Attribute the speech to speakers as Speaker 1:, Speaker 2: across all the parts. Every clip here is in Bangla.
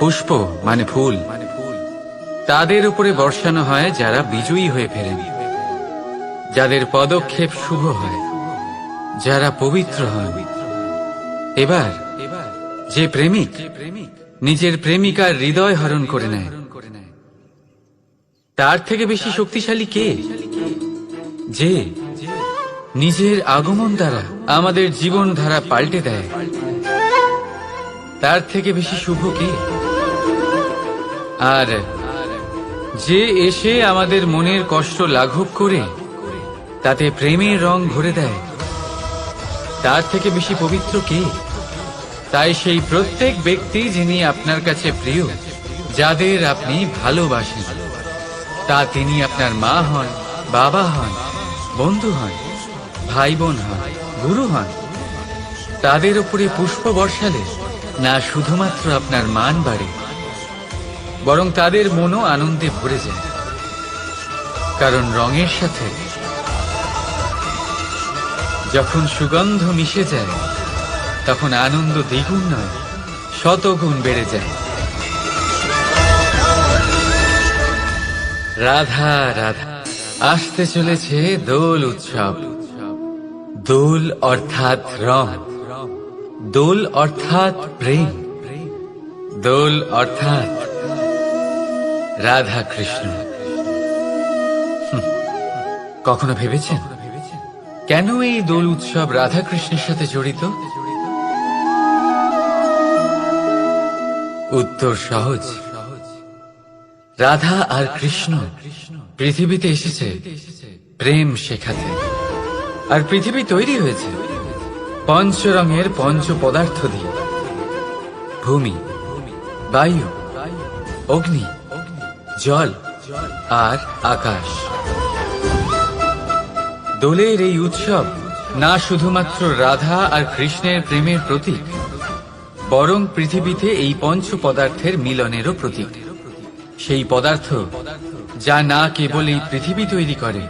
Speaker 1: পুষ্প মানে ফুল। তাদের উপরে বর্ষানো হয় যারা বিজয়ী হয়ে ফেরেন। যাদের পদক্ষেপ শুভ হয়, যারা পবিত্র হন। এবার, যে প্রেমিক নিজের প্রেমিকার হৃদয় হরণ করে নেয়, তার থেকে বেশি শক্তিশালী কে? যে নিজের আগমন দ্বারা আমাদের জীবন ধারা পাল্টে দেয়। তার থেকে বেশি শুভ কে? আর যে এসে আমাদের মনের কষ্ট লাঘব করে, তাতে প্রেমের রং ভরে দেয়। তার থেকে বেশি পবিত্র কে? তাই সেই প্রত্যেক ব্যক্তি যিনি আপনার কাছে প্রিয়, যাদের আপনি ভালোবাসেন, তা তিনি আপনার মা হন, বাবা হন, বন্ধু হন ভাই বোন হন, গুরু হন। তাদের উপরে পুষ্প বর্ষালে না শুধুমাত্র আপনার মান বাড়ে বরং তাদের মনও আনন্দে ভরে যায়। কারণ রঙের সাথে যখন সুগন্ধ মিশে যায়, তখন আনন্দ দ্বিগুণ নয়, শতগুণ বেড়ে যায়। রাধা রাধা, আসতে চলেছে দোল উৎসব। দোল অর্থাৎ রং। দোল অর্থাৎ প্রেম। দোল অর্থাৎ রাধা কৃষ্ণ। কখনো ভেবেছেন? কেন এই দোল উৎসব রাধা কৃষ্ণের সাথে জড়িত? উত্তর সহজ। রাধা আর কৃষ্ণ পৃথিবীতে এসেছে, প্রেম শেখাতে। আর পৃথিবী তৈরি হয়েছে, পঞ্চরঙের পঞ্চ পদার্থ দিয়ে। ভূমি, বায়ু, অগ্নি জল আর আকাশ। দোলের এই উৎসব না শুধুমাত্র রাধা আর কৃষ্ণের প্রেমের প্রতীক, বরং পৃথিবীতে এই পঞ্চ পদার্থের মিলনেরও প্রতীক। সেই পদার্থ যা না কেবল এই পৃথিবী তৈরি করে,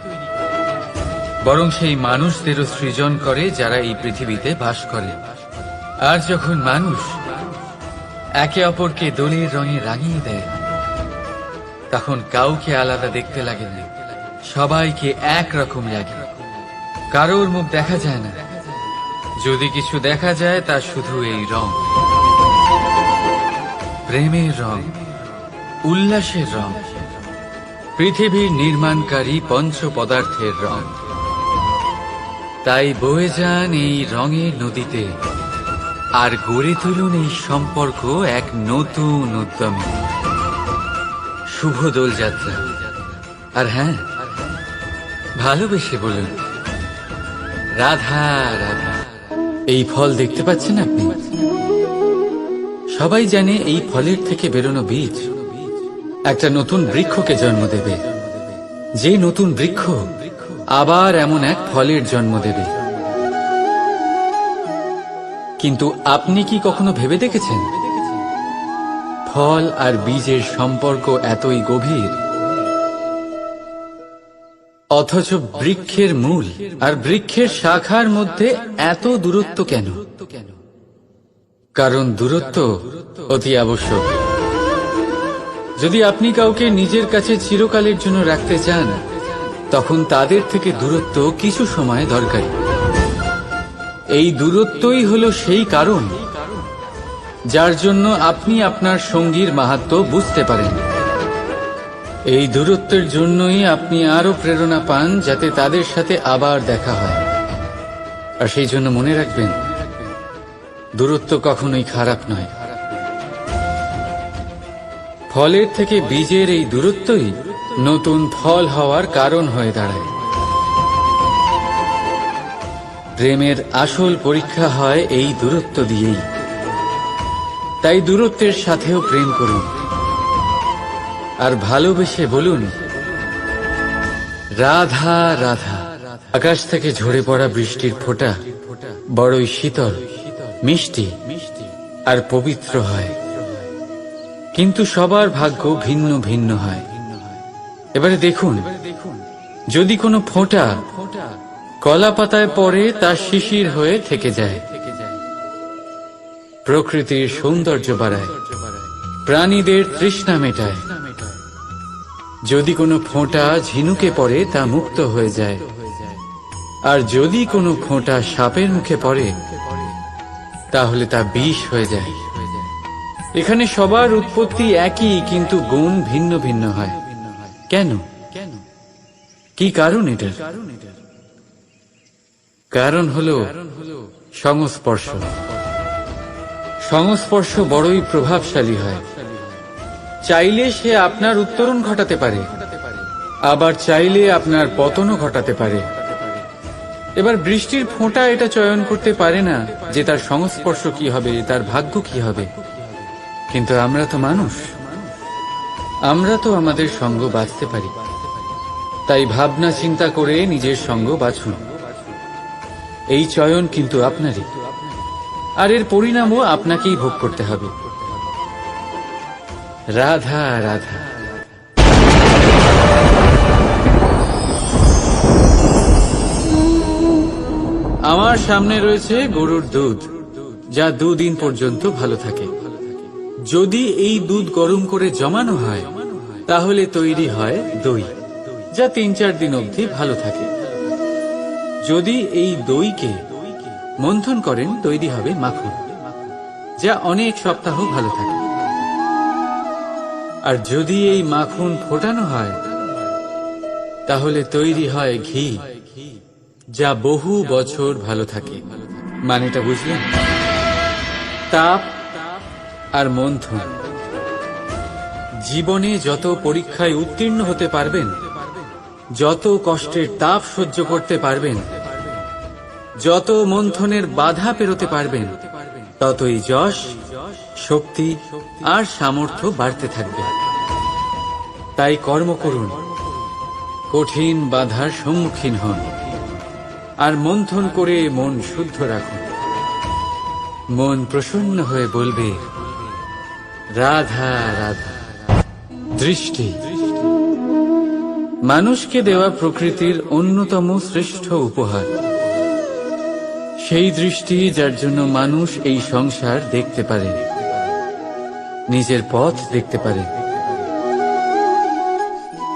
Speaker 1: বরং সেই মানুষদেরও সৃজন করে যারা এই পৃথিবীতে বাস করে। আর যখন মানুষ একে অপরকে দোলের রঙে রাঙিয়ে দেয় তখন কাউকে আলাদা দেখতে লাগে না সবাইকে এক রকম লাগে। কারোর মুখ দেখা যায় না। যদি কিছু দেখা যায়, তা শুধু এই রং। প্রেমের রং, উল্লাসের রং, পৃথিবীর নির্মাণকারী পঞ্চ পদার্থের রং। তাই বয়ে যান এই রঙের নদীতে, আর গড়ে তুলুন এই সম্পর্ক এক নতুন উদ্যমে। শুভ দোল যাত্রা আর হ্যাঁ ভালোবেসে বলুন। রাধা রাধা। এই ফল দেখতে পাচ্ছেন আপনি? সবাই জানে এই ফলের থেকে বেরোনো বীজ। একটা নতুন বৃক্ষকে জন্ম দেবে। যে নতুন বৃক্ষ আবার এমন এক ফলের জন্ম দেবে। কিন্তু আপনি কি কখনো ভেবে দেখেছেন? ফল আর বীজের সম্পর্ক এতই গভীর। অথচ বৃক্ষের মূল আর বৃক্ষের শাখার মধ্যে এত দূরত্ব কেন? কারণ দূরত্ব অতি আবশ্যক। যদি আপনি কাউকে নিজের কাছে চিরকালের জন্য রাখতে চান, তখন তাদের থেকে দূরত্ব কিছু সময় দরকারি। এই দূরত্বই হলো সেই কারণ যার জন্য আপনি আপনার সঙ্গীর মাহাত্ম বুঝতে পারেন। এই দূরত্বের জন্যই আপনি আরও প্রেরণা পান যাতে তাদের সাথে আবার দেখা হয়। আর সেই জন্য মনে রাখবেন, দূরত্ব কখনোই খারাপ নয়। ফলের থেকে বীজের এই দূরত্বই নতুন ফল হওয়ার কারণ হয়ে দাঁড়ায়। প্রেমের আসল পরীক্ষা হয় এই দূরত্ব দিয়েই। তাই দূরত্বের সাথেও প্রেম করুন। আর ভালোবেসে বলুন, রাধা রাধা। আকাশ থেকে ঝরে পড়া বৃষ্টির ফোঁটা বড়ই শীতল, মিষ্টি আর পবিত্র হয়। কিন্তু সবার ভাগ্য ভিন্ন ভিন্ন হয়। এবারে দেখুন, যদি কোনো ফোঁটা কলা পাতায় পড়ে তা শিশির হয়ে থেকে যায়। প্রকৃতির সৌন্দর্য বাড়ায়, প্রাণীদের তৃষ্ণা মেটায়। যদি কোনো ফোঁটা ঝিনুকে পড়ে, তা মুক্ত হয়ে যায়। আর যদি কোনো ফোঁটা সাপের মুখে পড়ে, তাহলে তা বিষ হয়ে যায়। এখানে সবার উৎপত্তি একই, কিন্তু গুণ ভিন্ন ভিন্ন হয়। কেন? কি কারণ এটার? কারণ হলো সংস্পর্শ। সংস্পর্শ বড়ই প্রভাবশালী হয়। চাইলে সে আপনার উত্তরণ ঘটাতে পারে। আবার চাইলে আপনার পতনও ঘটাতে পারে। এবার বৃষ্টির ফোঁটা এটা চয়ন করতে পারে না যে তার সংস্পর্শ কি হবে, তার ভাগ্য কি হবে। কিন্তু আমরা তো মানুষ। আমরা তো আমাদের সঙ্গ বাঁচতে পারি। তাই ভাবনা চিন্তা করে নিজের সঙ্গ বাছুন এই চয়ন কিন্তু আপনারই। আর এর পরিণামও আপনাকেই ভোগ করতে হবে। রাধা রাধা। আমার সামনে রয়েছে গরুর দুধ, যা দুদিন পর্যন্ত ভালো থাকে। যদি এই দুধ গরম করে জমানো হয়, তাহলে তৈরি হয় দই, যা তিন চার দিন অবধি ভালো থাকে। যদি এই দইকে মন্থন করেন, তৈরি হবে মাখন, যা অনেক সপ্তাহ ভালো থাকে। আর যদি এই মাখন ফোটানো হয়, তাহলে তৈরি হয় ঘি, যা বহু বছর ভালো থাকে। মানেটা বুঝলেন? তাপ আর মন্থন। জীবনে যত পরীক্ষায় উত্তীর্ণ হতে পারবেন, যত কষ্টের তাপ সহ্য করতে পারবেন যত মন্থনের বাধা পেরোতে পারবেন, ততই যশ, শক্তি আর সামর্থ্য বাড়তে থাকবে। তাই কর্ম করুন। কঠিন বাধার সম্মুখীন হন। আর মন্থন করে মন শুদ্ধ রাখুন। মন প্রসন্ন হয়ে বলবে, রাধা রাধা, দৃষ্টি। মানুষকে দেওয়া প্রকৃতির অন্যতম শ্রেষ্ঠ উপহার। সেই দৃষ্টি যার জন্য মানুষ এই সংসার দেখতে পারে, নিজের পথ দেখতে পারে।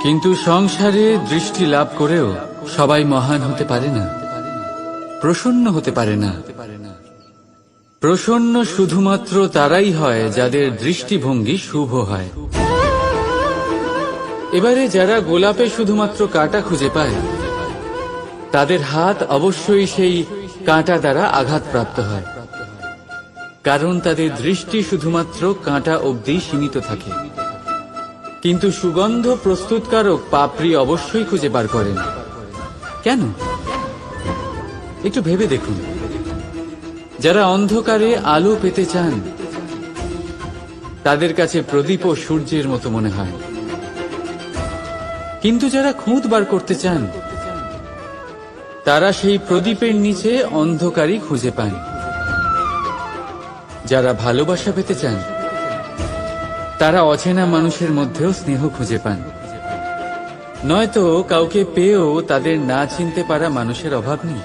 Speaker 1: কিন্তু সংসারে দৃষ্টি লাভ করেও সবাই মহান হতে পারে না, প্রসন্ন হতে পারে না। প্রসন্ন শুধুমাত্র তারাই হয় যাদের দৃষ্টিভঙ্গি শুভ হয়। এবারে যারা গোলাপে শুধুমাত্র কাঁটা খুঁজে পায়, তাদের হাত অবশ্যই সেই কাঁটা দ্বারা আঘাতপ্রাপ্ত হয়। কারণ তাদের দৃষ্টি শুধুমাত্র কাঁটা অবধি সীমিত থাকে। কিন্তু সুগন্ধ প্রস্তুতকারক পাপড়ি অবশ্যই খুঁজে বার করেন। কেন? একটু ভেবে দেখুন। যারা অন্ধকারে আলো পেতে চান, তাদের কাছে প্রদীপ ও সূর্যের মতো মনে হয়। কিন্তু যারা খুঁত বার করতে চান তারা সেই প্রদীপের নিচে অন্ধকারই খুঁজে পান যারা ভালোবাসা পেতে চান, তারা অচেনা মানুষের মধ্যেও স্নেহ খুঁজে পান। নয়তো কাউকে পেয়েও তাদের না চিনতে পারা মানুষের অভাব নেই।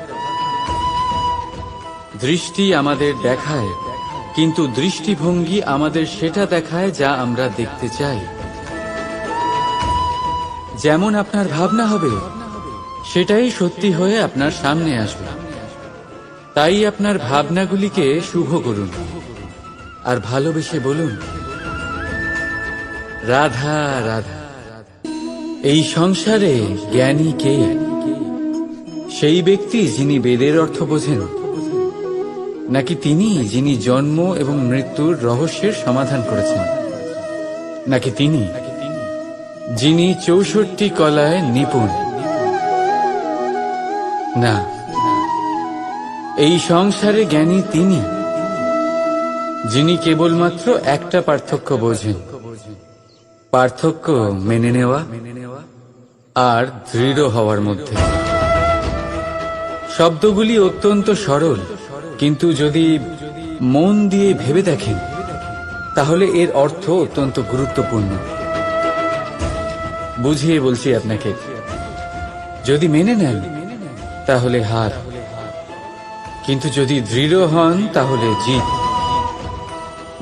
Speaker 1: দৃষ্টি আমাদের দেখায়, কিন্তু দৃষ্টিভঙ্গি আমাদের সেটা দেখায় যা আমরা দেখতে চাই। যেমন আপনার ভাবনা হবে সেটাই সত্যি হয়ে আপনার সামনে আসবে। তাই আপনার ভাবনাগুলিকে শুভ করুন। আর ভালোবেসে বলুন, রাধা রাধা। এই সংসারে জ্ঞানী কে? সেই ব্যক্তি যিনি বেদের অর্থ বোঝেন, নাকি তিনি যিনি জন্ম এবং মৃত্যুর রহস্যের সমাধান করেছেন? নাকি তিনি, যিনি চৌষট্টি কলায় নিপুণ? না। এই সংসারে জ্ঞানী তিনি, যিনি কেবলমাত্র একটা পার্থক্য বোঝেন। পার্থক্য মেনে নেওয়া আর দৃঢ় হওয়ার মধ্যে। শব্দগুলি অত্যন্ত সরল, কিন্তু যদি মন দিয়ে ভেবে দেখেন, তাহলে এর অর্থ অত্যন্ত গুরুত্বপূর্ণ। বুঝিয়ে বলছি আপনাকে, যদি মেনে নেন তাহলে হার। কিন্তু যদি দৃঢ় হন, তাহলে জিত।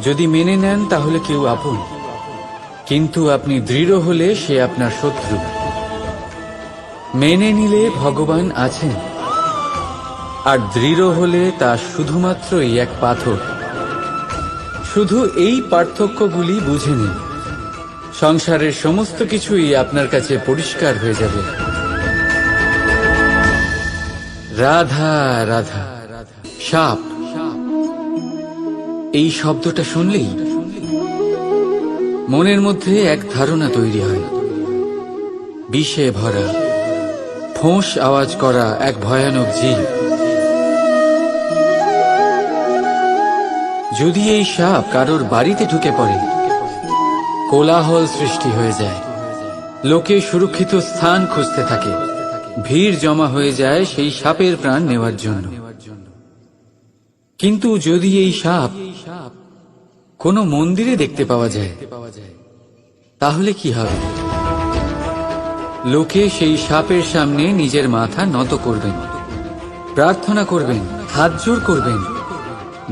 Speaker 1: যদি মেনে নেন, তাহলে কেউ আপন। কিন্তু আপনি দৃঢ় হলে সে আপনার শত্রু। মেনে নিলে ভগবান আছেন। আর দৃঢ় হলে তা শুধুমাত্রই এক পাথর। শুধু এই পার্থক্যগুলি বুঝে নিন। সংসারের সমস্ত কিছুই আপনার কাছে পরিষ্কার হয়ে যাবে। রাধা রাধা, সাপ। এই শব্দটা শুনলেই মনের মধ্যে এক ধারণা তৈরি হয়। বিষে ভরা, ফোঁস আওয়াজ করা এক ভয়ানক জীব যদি এই সাপ কারোর বাড়িতে ঢুকে পড়ে, কোলাহল সৃষ্টি হয়ে যায়। লোকে সুরক্ষিত স্থান খুঁজতে থাকে। ভিড় জমা হয়ে যায় সেই সাপের প্রাণ নেওয়ার জন্য। কিন্তু যদি এই সাপ কোনো মন্দিরে দেখতে পাওয়া যায়, তাহলে কি হবে? লোকে সেই সাপের সামনে নিজের মাথা নত করবেন, প্রার্থনা করবেন, হাত জোর করবেন,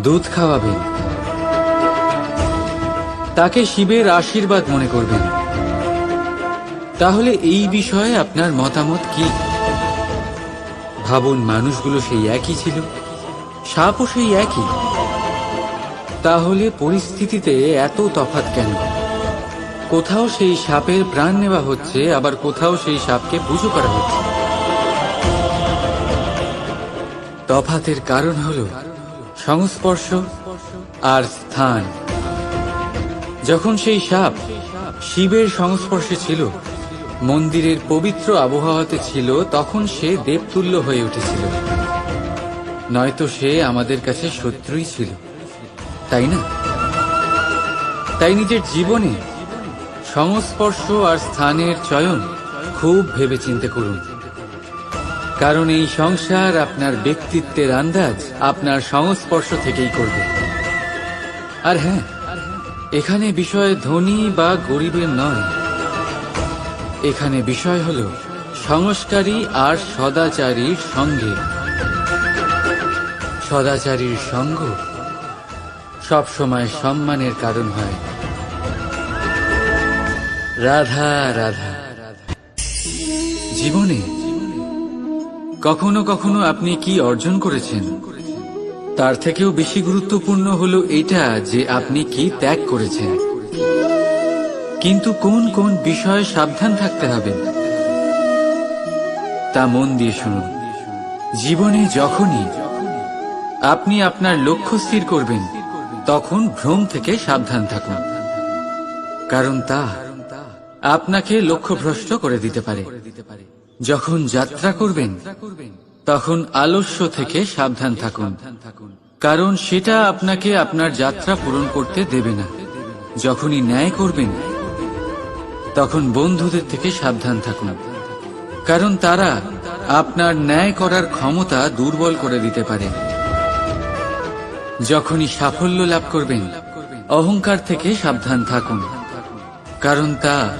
Speaker 1: দুধ খাওয়াবেন। তাকে শিবের আশীর্বাদ মনে করবেন। তাহলে এই বিষয়ে আপনার মতামত কি? ভাবুন মানুষগুলো সেই একই ছিল। সাপও সেই একই। তাহলে পরিস্থিতিতে এত তফাত কেন? কোথাও সেই সাপের প্রাণ নেওয়া হচ্ছে, আবার কোথাও সেই সাপকে পুজো করা হচ্ছে। তফাতের কারণ হল সংস্পর্শ আর স্থান। যখন সেই সাপ শিবের সংস্পর্শে ছিল মন্দিরের পবিত্র আবহাওয়াতে ছিল, তখন সে দেবতুল্য হয়ে উঠেছিল। নয়তো সে আমাদের কাছে শত্রুই ছিল। তাই না? তাই নিজের জীবনে সংস্পর্শ আর স্থানের চয়ন খুব ভেবে চিন্তে করুন। কারণ এই সংসার আপনার ব্যক্তিত্বের আন্দাজ আপনার সংস্পর্শ থেকেই করবে। আর হ্যাঁ এখানে বিষয় ধনী বা গরিবের নয়। এখানে বিষয় হল সংস্কারী আর সদাচারীর সঙ্গে। সদাচারীর সঙ্গ সব সময় সম্মানের কারণ হয়। রাধা রাধা। জীবনে কখনো কখনো আপনি কি অর্জন করেছেন? তার থেকেও বেশি গুরুত্বপূর্ণ হলো এটা যে আপনি কি ত্যাগ করেছেন। কিন্তু কোন কোন বিষয়ে সাবধান থাকতে হবে? তা মন দিয়ে শুনুন। জীবনে যখনই আপনি আপনার লক্ষ্য স্থির করবেন, তখন ভ্রম থেকে সাবধান থাকুন। কারণ তা আপনাকে লক্ষ্যভ্রষ্ট করে দিতে পারে। যখন যাত্রা করবেন, তখন আলস্য থেকে সাবধান থাকুন। কারণ সেটা আপনাকে আপনার যাত্রা পূরণ করতে দেবে না। যখনই ন্যায় করবেন তখন বন্ধুদের থেকে সাবধান থাকুন। কারণ তারা আপনার ন্যায় করার ক্ষমতা দুর্বল করে দিতে পারে। যখনই সাফল্য লাভ করবেন, অহংকার থেকে সাবধান থাকুন। কারণ তা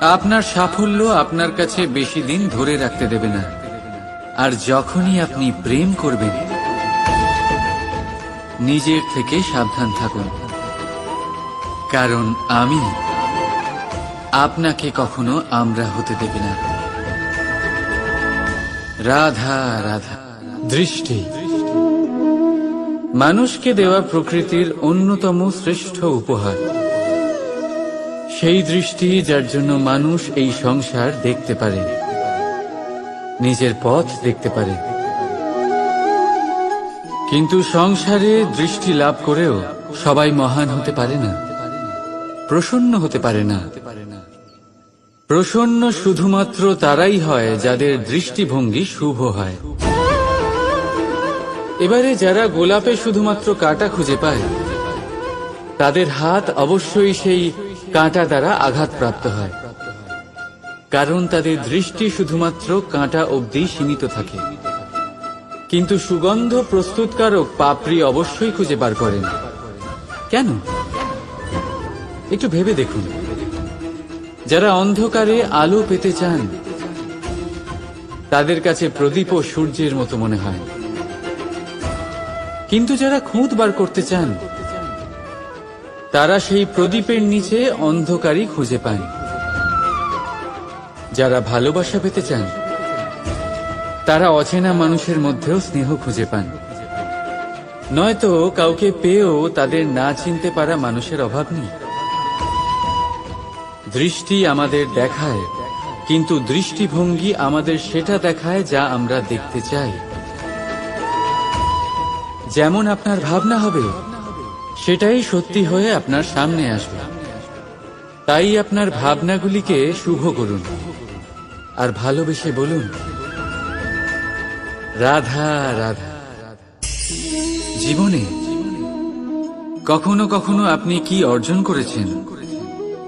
Speaker 1: আপনার সাফল্য আপনার কাছে বেশি দিন ধরে রাখতে দেবে না। আর যখনই আপনি প্রেম করবেন, নিজের থেকে সাবধান থাকুন। কারণ আমি আপনাকে কখনো আমরা হতে দেবে না। রাধা রাধা। দৃষ্টি। মানুষকে দেওয়া প্রকৃতির অন্যতম শ্রেষ্ঠ উপহার। সেই দৃষ্টি যার জন্য মানুষ এই সংসার দেখতে পারে নিজের পথ দেখতে পারে। কিন্তু সংসারে দৃষ্টি লাভ করেও সবাই মহান হতে পারে না প্রসন্ন হতে পারে না। প্রসন্ন শুধুমাত্র তারাই হয় যাদের দৃষ্টিভঙ্গি শুভ হয়। এবারে যারা গোলাপে শুধুমাত্র কাঁটা খুঁজে পায়, তাদের হাত অবশ্যই সেই কাঁটা দ্বারা আঘাতপ্রাপ্ত হয়, কারণ তাদের দৃষ্টি শুধুমাত্র কাঁটা অবধি সীমিত থাকে। কিন্তু সুগন্ধ প্রস্তুতকারক পাপড়ি অবশ্যই খুঁজে বার করেন। কেন? একটু ভেবে দেখুন। যারা অন্ধকারে আলো পেতে চান, তাদের কাছে প্রদীপ ও সূর্যের মতো মনে হয়। কিন্তু যারা খুঁত বার করতে চান, তারা সেই প্রদীপের নিচে অন্ধকারই খুঁজে পায় যারা ভালোবাসা পেতে চান, তারা অচেনা মানুষের মধ্যেও স্নেহ খুঁজে পান। নয়তো কাউকে পেয়েও তাদের না চিনতে পারা মানুষের অভাব নেই। দৃষ্টি আমাদের দেখায়, কিন্তু দৃষ্টিভঙ্গি আমাদের সেটা দেখায় যা আমরা দেখতে চাই। যেমন আপনার ভাবনা হবে, সেটাই সত্যি হয়ে আপনার সামনে আসবে। তাই আপনার ভাবনাগুলিকে শুভ করুন, আর ভালোবেসে বলুন, রাধা রাধা। জীবনে কখনো কখনো আপনি কি অর্জন করেছেন?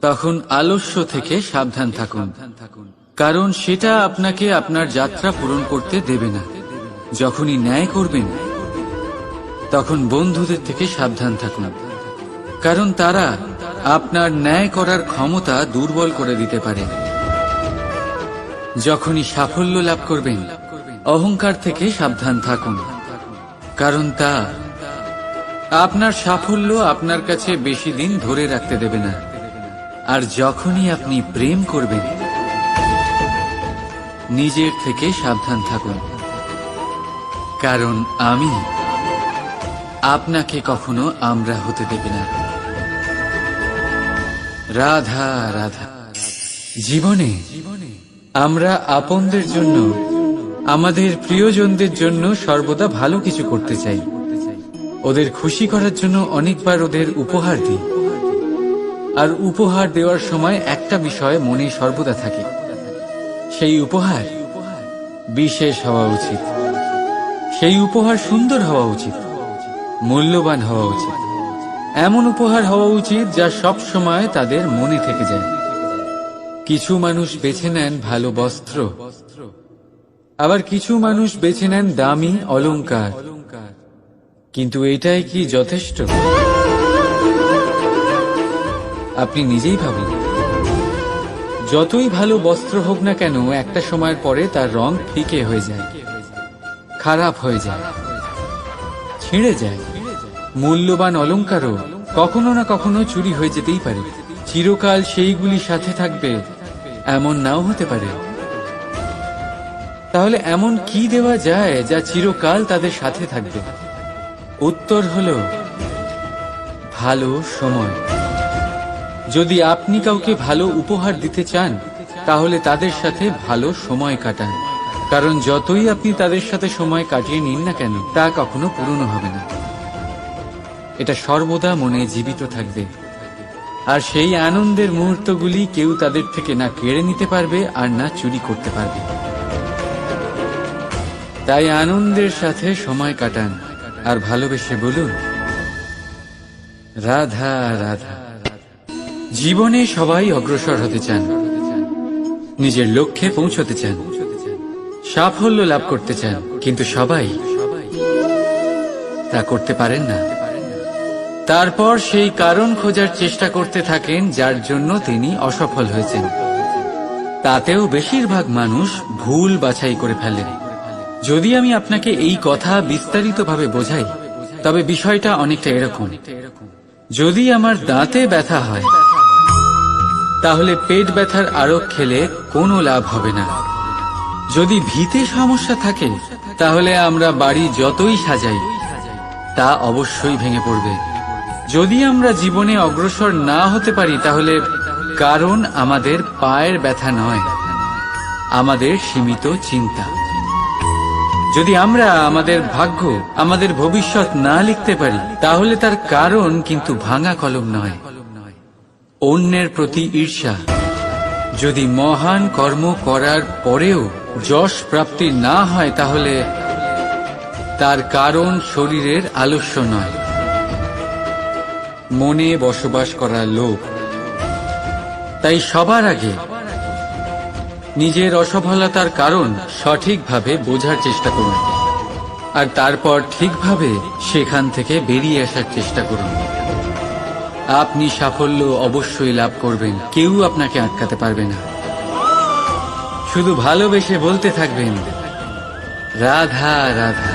Speaker 1: তখন আলস্য থেকে সাবধান থাকুন। কারণ সেটা আপনাকে আপনার যাত্রা পূরণ করতে দেবে না। যখনই ন্যায় করবেন, তখন বন্ধুদের থেকে সাবধান থাকুন। কারণ তারা আপনার ন্যায় করার ক্ষমতা দুর্বল করে দিতে পারে। যখনই সাফল্য লাভ করবেন, অহংকার থেকে সাবধান থাকুন। কারণ তা আপনার সাফল্য আপনার কাছে বেশি দিন ধরে রাখতে দেবে না। আর যখনই আপনি প্রেম করবেন, নিজের থেকে সাবধান থাকুন। কারণ আমি আপনাকে কখনো আমরা হতে দেবে না। রাধা রাধা। জীবনে আমরা আপনদের জন্য, আমাদের প্রিয়জনদের জন্য সর্বদা ভালো কিছু করতে চাই। ওদের খুশি করার জন্য অনেকবার ওদের উপহার দিই। আর উপহার দেওয়ার সময় একটা বিষয় মনে সর্বদা থাকে। সেই উপহার বিশেষ হওয়া উচিত। সেই উপহার সুন্দর হওয়া উচিত। মূল্যবান হওয়া উচিত। এমন উপহার হওয়া উচিত যা সব সময় তাদের মনে থেকে যায়। কিছু মানুষ বেছে নেন ভালো বস্ত্র। আবার কিছু মানুষ বেছে নেন দামি অলংকার। কিন্তু এটাই কি যথেষ্ট? আপনি নিজেই ভাবুন। যতই ভালো বস্ত্র হোক না কেন, একটা সময়ের পরে তার রং ফিকে হয়ে যায়, খারাপ হয়ে যায়, ছিঁড়ে যায়। মূল্যবান অলংকারও কখনো না কখনো চুরি হয়ে যেতেই পারে। চিরকাল সেইগুলি সাথে থাকবে, এমন নাও হতে পারে। তাহলে এমন কি দেওয়া যায় যা চিরকাল তাদের সাথে থাকবে? উত্তর হলো, ভালো সময়। যদি আপনি কাউকে ভালো উপহার দিতে চান, তাহলে তাদের সাথে ভালো সময় কাটান। কারণ যতই আপনি তাদের সাথে সময় কাটিয়ে নিন না কেন, তা কখনো পুরনো হবে না। এটা সর্বদা মনে জীবিত থাকবে। আর সেই আনন্দের মুহূর্তগুলি কেউ তাদের থেকে না কেড়ে নিতে পারবে আর না চুরি করতে পারবে। তাই আনন্দের সাথে সময় কাটান। আর ভালোবেসে বলুন, রাধা রাধা। জীবনে সবাই অগ্রসর হতে চান। নিজের লক্ষ্যে পৌঁছতে চান। সাফল্য লাভ করতে চান, কিন্তু সবাই তা করতে পারেন না। তারপর সেই কারণ খোঁজার চেষ্টা করতে থাকেন যার জন্য তিনি অসফল হয়েছেন। তাতেও বেশিরভাগ মানুষ ভুল বাছাই করে ফেলেন। যদি আমি আপনাকে এই কথা বিস্তারিতভাবে বোঝাই, তবে বিষয়টা অনেকটা এরকম। যদি আমার দাঁতে ব্যথা হয় তাহলে পেট ব্যথার আরোগ খেলে কোনো লাভ হবে না। যদি ভিতে সমস্যা থাকে, তাহলে আমরা বাড়ি যতই সাজাই, তা অবশ্যই ভেঙে পড়বে। যদি আমরা জীবনে অগ্রসর না হতে পারি, তাহলে কারণ আমাদের পায়ের ব্যথা নয়, আমাদের সীমিত চিন্তা। যদি আমরা আমাদের ভাগ্য, আমাদের ভবিষ্যৎ না লিখতে পারি, তাহলে তার কারণ কিন্তু ভাঙা কলম নয়। অন্যের প্রতি ঈর্ষা। যদি মহান কর্ম করার পরেও যশ প্রাপ্তি না হয় তাহলে তার কারণ শরীরের আলস্য নয়। মনে বসবাস করা লোক। তাই সবার আগে নিজের অসফলতার কারণ সঠিকভাবে বোঝার চেষ্টা করুন। আর তারপর ঠিকভাবে সেখান থেকে বেরিয়ে আসার চেষ্টা করুন। আপনি সাফল্য অবশ্যই লাভ করবেন। কেউ আপনাকে আটকাতে পারবে না। শুধু ভালোবেসে বলতে থাকবেন, রাধা রাধা।